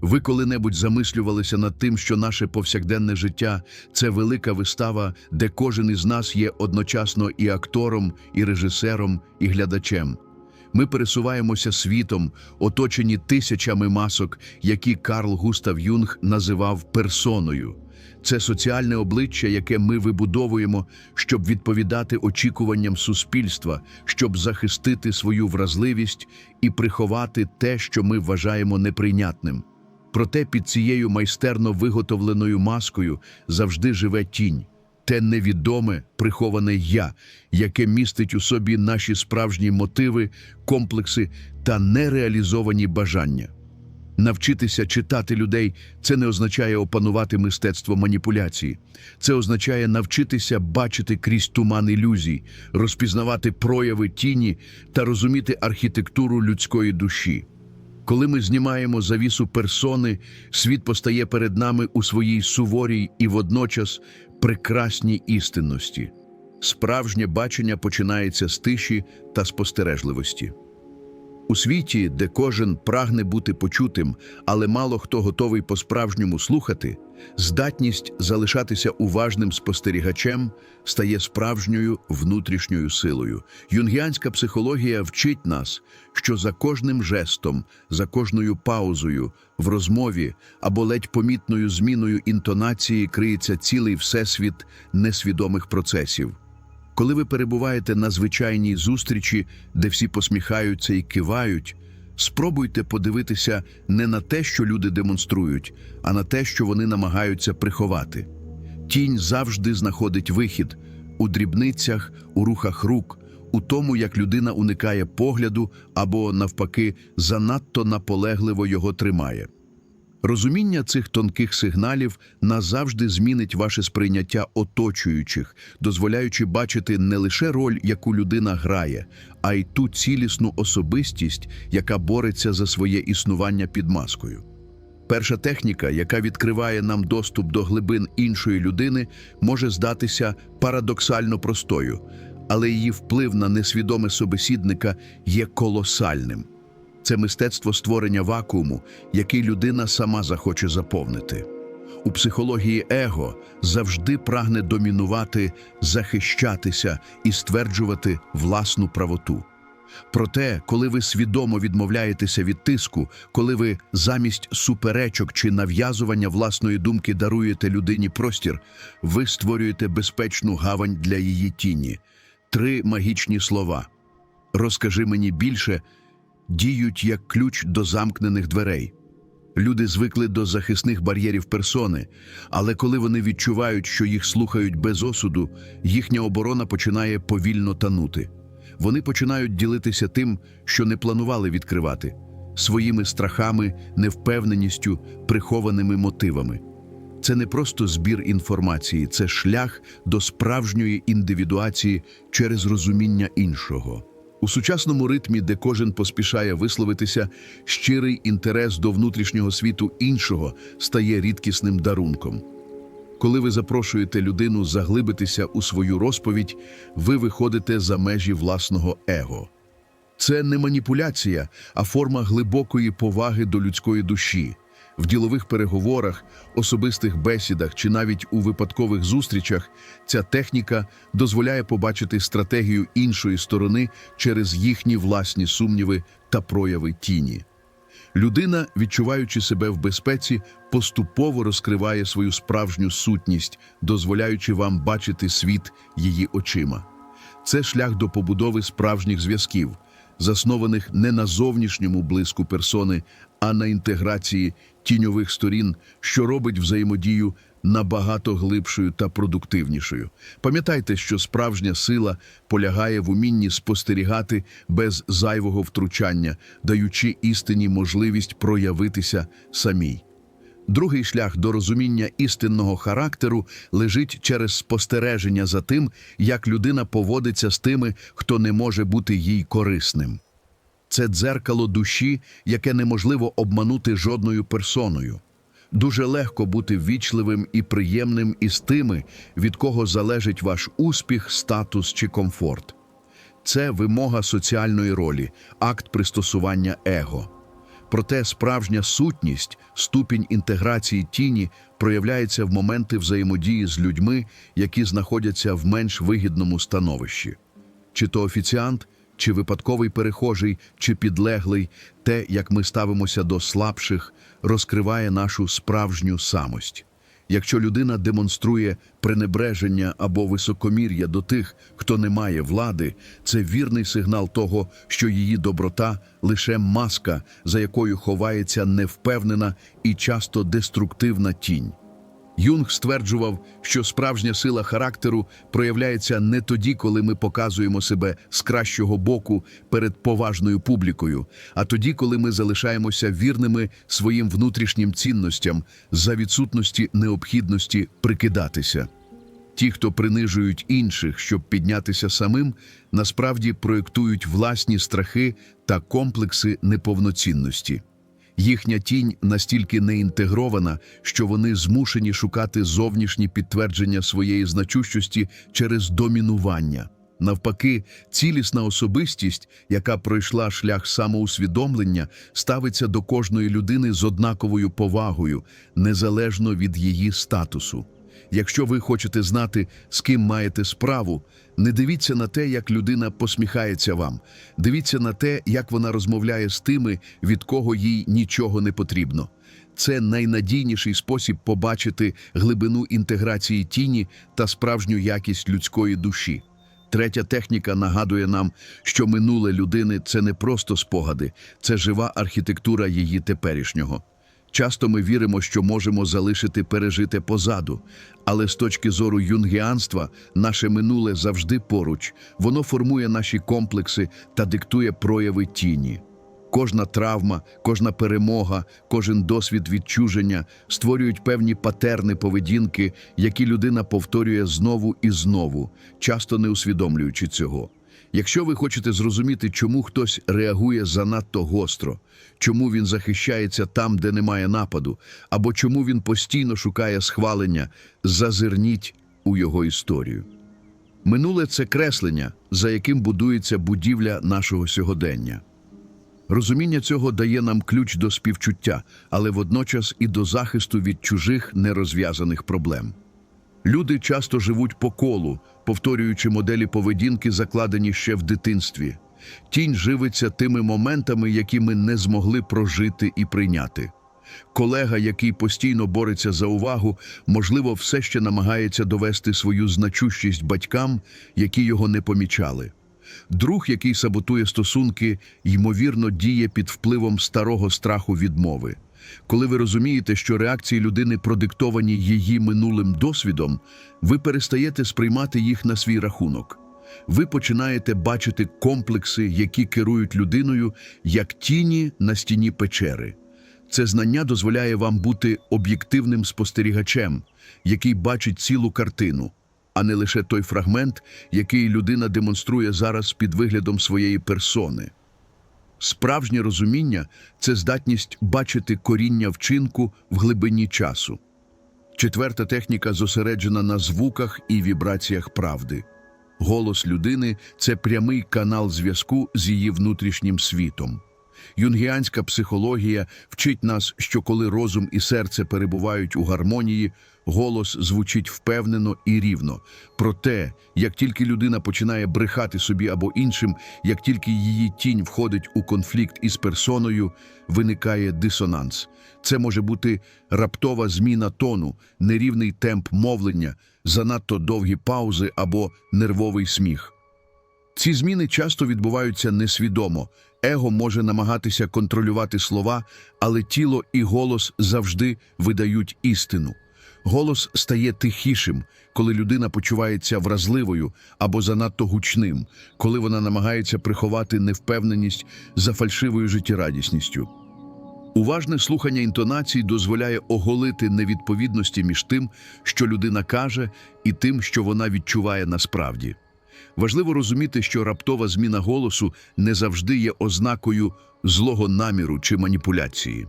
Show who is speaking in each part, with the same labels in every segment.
Speaker 1: Ви коли-небудь замислювалися над тим, що наше повсякденне життя це велика вистава, де кожен із нас є одночасно і актором, і режисером, і глядачем. Ми пересуваємося світом, оточені тисячами масок, які Карл Густав Юнг називав персоною. Це соціальне обличчя, яке ми вибудовуємо, щоб відповідати очікуванням суспільства, щоб захистити свою вразливість і приховати те, що ми вважаємо неприйнятним. Проте під цією майстерно виготовленою маскою завжди живе тінь, те невідоме, приховане я, яке містить у собі наші справжні мотиви, комплекси та нереалізовані бажання. Навчитися читати людей це не означає опанувати мистецтво маніпуляції. Це означає навчитися бачити крізь туман ілюзій, розпізнавати прояви тіні та розуміти архітектуру людської душі. Коли ми знімаємо завісу персони, світ постає перед нами у своїй суворій і водночас прекрасній істинності. Справжнє бачення починається з тиші та спостережливості. У світі, де кожен прагне бути почутим, але мало хто готовий по-справжньому слухати, здатність залишатися уважним спостерігачем стає справжньою внутрішньою силою. Юнгіанська психологія вчить нас, що за кожним жестом, за кожною паузою, в розмові або ледь помітною зміною інтонації криється цілий всесвіт несвідомих процесів. Коли ви перебуваєте на звичайній зустрічі, де всі посміхаються і кивають, спробуйте подивитися не на те, що люди демонструють, а на те, що вони намагаються приховати. Тінь завжди знаходить вихід у дрібницях, у рухах рук, у тому, як людина уникає погляду або, навпаки, занадто наполегливо його тримає. Розуміння цих тонких сигналів назавжди змінить ваше сприйняття оточуючих, дозволяючи бачити не лише роль, яку людина грає, а й ту цілісну особистість, яка бореться за своє існування під маскою. Перша техніка, яка відкриває нам доступ до глибин іншої людини, може здатися парадоксально простою, але її вплив на несвідоме собеседника є колосальним. Це мистецтво створення вакууму, який людина сама захоче заповнити. У психології его завжди прагне домінувати, захищатися і стверджувати власну правоту. Проте, коли ви свідомо відмовляєтеся від тиску, коли ви замість суперечок чи нав'язування власної думки даруєте людині простір, ви створюєте безпечну гавань для її тіні. Три магічні слова. Розкажи мені більше діють як ключ до замкнених дверей. Люди звикли до захисних бар'єрів персони, але коли вони відчувають, що їх слухають без осуду, їхня оборона починає повільно танути. Вони починають ділитися тим, що не планували відкривати, своїми страхами, невпевненістю, прихованими мотивами. Це не просто збір інформації, це шлях до справжньої індивідуації через розуміння іншого. У сучасному ритмі, де кожен поспішає висловитися, щирий інтерес до внутрішнього світу іншого стає рідкісним дарунком. Коли ви запрошуєте людину заглибитися у свою розповідь, ви виходите за межі власного его. Це не маніпуляція, а форма глибокої поваги до людської душі. В ділових переговорах, особистих бесідах чи навіть у випадкових зустрічах ця техніка дозволяє побачити стратегію іншої сторони через їхні власні сумніви та прояви тіні. Людина, відчуваючи себе в безпеці, поступово розкриває свою справжню сутність, дозволяючи вам бачити світ її очима. Це шлях до побудови справжніх зв'язків, заснованих не на зовнішньому блиску персони, а на інтеграції тіньових сторін, що робить взаємодію набагато глибшою та продуктивнішою. Пам'ятайте, що справжня сила полягає в умінні спостерігати без зайвого втручання, даючи істині можливість проявитися самій. Другий шлях до розуміння істинного характеру лежить через спостереження за тим, як людина поводиться з тими, хто не може бути їй корисним. Це дзеркало душі, яке неможливо обманути жодною персоною. Дуже легко бути ввічливим і приємним із тими, від кого залежить ваш успіх, статус чи комфорт. Це вимога соціальної ролі, акт пристосування его. Проте справжня сутність, ступінь інтеграції тіні проявляється в моменти взаємодії з людьми, які знаходяться в менш вигідному становищі. Чи то офіціант, чи випадковий перехожий, чи підлеглий, те, як ми ставимося до слабших, розкриває нашу справжню самость. Якщо людина демонструє пренебреження або високомір'я до тих, хто не має влади, це вірний сигнал того, що її доброта лише маска, за якою ховається невпевнена і часто деструктивна тінь. Юнг стверджував, що справжня сила характеру проявляється не тоді, коли ми показуємо себе з кращого боку перед поважною публікою, а тоді, коли ми залишаємося вірними своїм внутрішнім цінностям за відсутності необхідності прикидатися. Ті, хто принижують інших, щоб піднятися самим, насправді проєктують власні страхи та комплекси неповноцінності. Їхня тінь настільки неінтегрована, що вони змушені шукати зовнішні підтвердження своєї значущості через домінування. Навпаки, цілісна особистість, яка пройшла шлях самоусвідомлення, ставиться до кожної людини з однаковою повагою, незалежно від її статусу. Якщо ви хочете знати, з ким маєте справу, не дивіться на те, як людина посміхається вам. Дивіться на те, як вона розмовляє з тими, від кого їй нічого не потрібно. Це найнадійніший спосіб побачити глибину інтеграції тіні та справжню якість людської душі. Третя техніка нагадує нам, що минуле людини це не просто спогади, це жива архітектура її теперішнього. Часто ми віримо, що можемо залишити пережите позаду, але з точки зору юнгіанства наше минуле завжди поруч, воно формує наші комплекси та диктує прояви тіні. Кожна травма, кожна перемога, кожен досвід відчуження створюють певні патерни поведінки, які людина повторює знову і знову, часто не усвідомлюючи цього. Якщо ви хочете зрозуміти, чому хтось реагує занадто гостро, чому він захищається там, де немає нападу, або чому він постійно шукає схвалення, зазирніть у його історію. Минуле це креслення, за яким будується будівля нашого сьогодення. Розуміння цього дає нам ключ до співчуття, але водночас і до захисту від чужих нерозв'язаних проблем. Люди часто живуть по колу, повторюючи моделі поведінки, закладені ще в дитинстві. Тінь живиться тими моментами, які ми не змогли прожити і прийняти. Колега, який постійно бореться за увагу, можливо, все ще намагається довести свою значущість батькам, які його не помічали. Друг, який саботує стосунки, ймовірно, діє під впливом старого страху відмови. Коли ви розумієте, що реакції людини продиктовані її минулим досвідом, ви перестаєте сприймати їх на свій рахунок. Ви починаєте бачити комплекси, які керують людиною, як тіні на стіні печери. Це знання дозволяє вам бути об'єктивним спостерігачем, який бачить цілу картину, а не лише той фрагмент, який людина демонструє зараз під виглядом своєї персони. Справжнє розуміння це здатність бачити коріння вчинку в глибині часу. Четверта техніка зосереджена на звуках і вібраціях правди. Голос людини це прямий канал зв'язку з її внутрішнім світом. Юнгіанська психологія вчить нас, що коли розум і серце перебувають у гармонії, голос звучить впевнено і рівно. Проте, як тільки людина починає брехати собі або іншим, як тільки її тінь входить у конфлікт із персоною, виникає дисонанс. Це може бути раптова зміна тону, нерівний темп мовлення, занадто довгі паузи або нервовий сміх. Ці зміни часто відбуваються несвідомо. Его може намагатися контролювати слова, але тіло і голос завжди видають істину. Голос стає тихішим, коли людина почувається вразливою або занадто гучним, коли вона намагається приховати невпевненість за фальшивою життєрадісністю. Уважне слухання інтонацій дозволяє оголити невідповідності між тим, що людина каже, і тим, що вона відчуває насправді. Важливо розуміти, що раптова зміна голосу не завжди є ознакою злого наміру чи маніпуляції.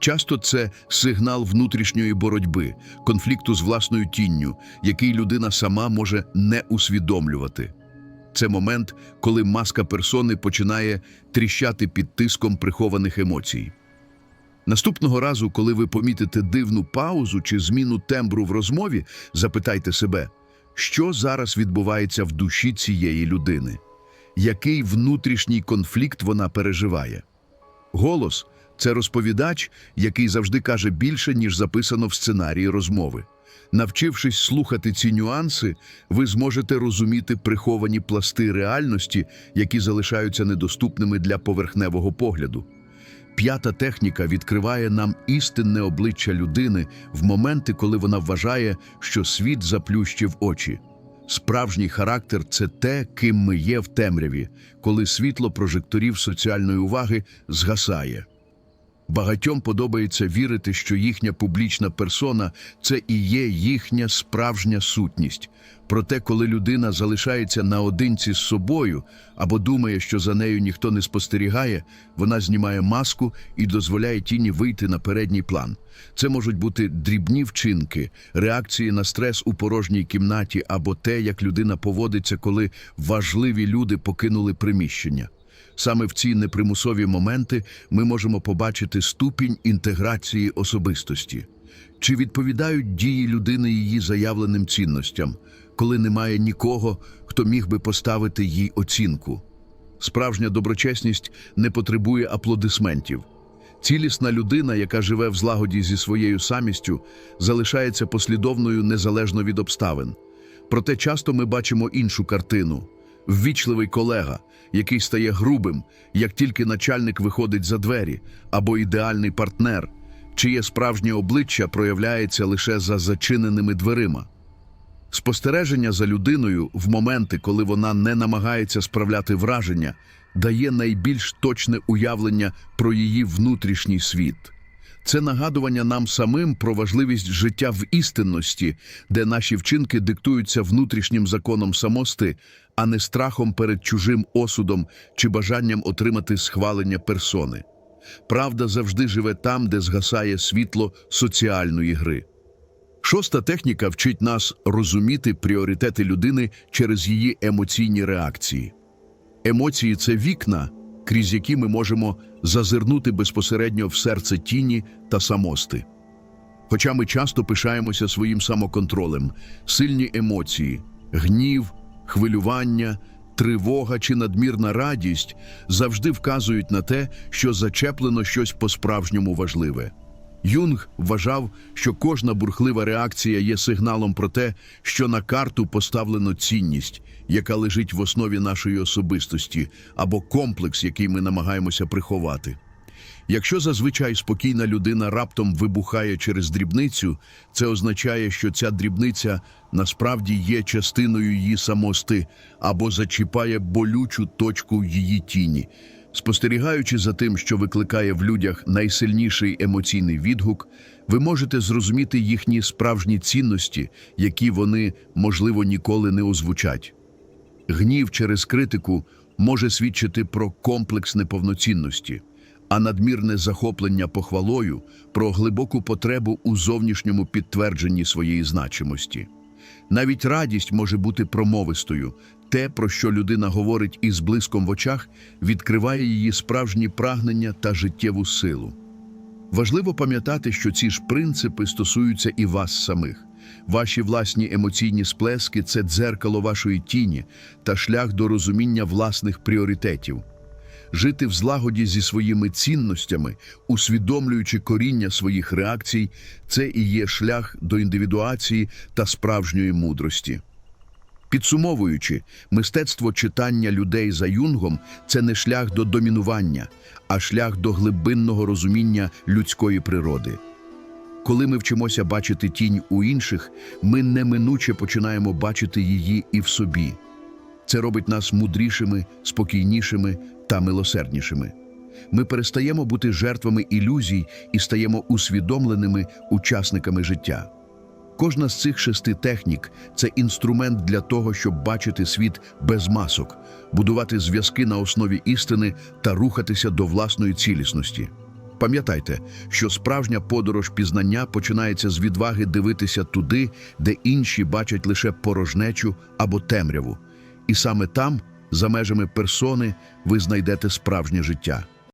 Speaker 1: Часто це сигнал внутрішньої боротьби, конфлікту з власною тінню, який людина сама може не усвідомлювати. Це момент, коли маска персони починає тріщати під тиском прихованих емоцій. Наступного разу, коли ви помітите дивну паузу чи зміну тембру в розмові, запитайте себе, що зараз відбувається в душі цієї людини, який внутрішній конфлікт вона переживає. Голос це розповідач, який завжди каже більше, ніж записано в сценарії розмови. Навчившись слухати ці нюанси, ви зможете розуміти приховані пласти реальності, які залишаються недоступними для поверхневого погляду. П'ята техніка відкриває нам істинне обличчя людини в моменти, коли вона вважає, що світ заплющив очі. Справжній характер це те, ким ми є в темряві, коли світло прожекторів соціальної уваги згасає. Багатьом подобається вірити, що їхня публічна персона це і є їхня справжня сутність. Проте, коли людина залишається наодинці з собою або думає, що за нею ніхто не спостерігає, вона знімає маску і дозволяє тіні вийти на передній план. Це можуть бути дрібні вчинки, реакції на стрес у порожній кімнаті або те, як людина поводиться, коли важливі люди покинули приміщення. Саме в ці непримусові моменти ми можемо побачити ступінь інтеграції особистості. Чи відповідають дії людини її заявленим цінностям, коли немає нікого, хто міг би поставити їй оцінку? Справжня доброчесність не потребує аплодисментів. Цілісна людина, яка живе в злагоді зі своєю самістю, залишається послідовною незалежно від обставин. Проте часто ми бачимо іншу картину ввічливий колега, який стає грубим, як тільки начальник виходить за двері, або ідеальний партнер, чиє справжнє обличчя проявляється лише за зачиненими дверима. Спостереження за людиною в моменти, коли вона не намагається справляти враження, дає найбільш точне уявлення про її внутрішній світ. Це нагадування нам самим про важливість життя в істинності, де наші вчинки диктуються внутрішнім законом самости, а не страхом перед чужим осудом чи бажанням отримати схвалення персони. Правда завжди живе там, де згасає світло соціальної гри. Шоста техніка вчить нас розуміти пріоритети людини через її емоційні реакції. Емоції це вікна, крізь які ми можемо зазирнути безпосередньо в серце тіні та самости. Хоча ми часто пишаємося своїм самоконтролем, сильні емоції, гнів, хвилювання, тривога чи надмірна радість завжди вказують на те, що зачеплено щось по-справжньому важливе. Юнг вважав, що кожна бурхлива реакція є сигналом про те, що на карту поставлено цінність, яка лежить в основі нашої особистості, або комплекс, який ми намагаємося приховати. Якщо зазвичай спокійна людина раптом вибухає через дрібницю, це означає, що ця дрібниця насправді є частиною її самости або зачіпає болючу точку її тіні. Спостерігаючи за тим, що викликає в людях найсильніший емоційний відгук, ви можете зрозуміти їхні справжні цінності, які вони, можливо, ніколи не озвучать. Гнів через критику може свідчити про комплекс неповноцінності, а надмірне захоплення похвалою про глибоку потребу у зовнішньому підтвердженні своєї значимості. Навіть радість може бути промовистою. Те, про що людина говорить із блиском в очах, відкриває її справжні прагнення та життєву силу. Важливо пам'ятати, що ці ж принципи стосуються і вас самих. Ваші власні емоційні сплески це дзеркало вашої тіні та шлях до розуміння власних пріоритетів. Жити в злагоді зі своїми цінностями, усвідомлюючи коріння своїх реакцій, це і є шлях до індивідуації та справжньої мудрості. Підсумовуючи, мистецтво читання людей за юнгом це не шлях до домінування, а шлях до глибинного розуміння людської природи. Коли ми вчимося бачити тінь у інших, ми неминуче починаємо бачити її і в собі. Це робить нас мудрішими, спокійнішими та милосерднішими. Ми перестаємо бути жертвами ілюзій і стаємо усвідомленими учасниками життя. Кожна з цих шести технік це інструмент для того, щоб бачити світ без масок, будувати зв'язки на основі істини та рухатися до власної цілісності. Пам'ятайте, що справжня подорож пізнання починається з відваги дивитися туди, де інші бачать лише порожнечу або темряву. І саме там, за межами персони, ви знайдете справжнє життя.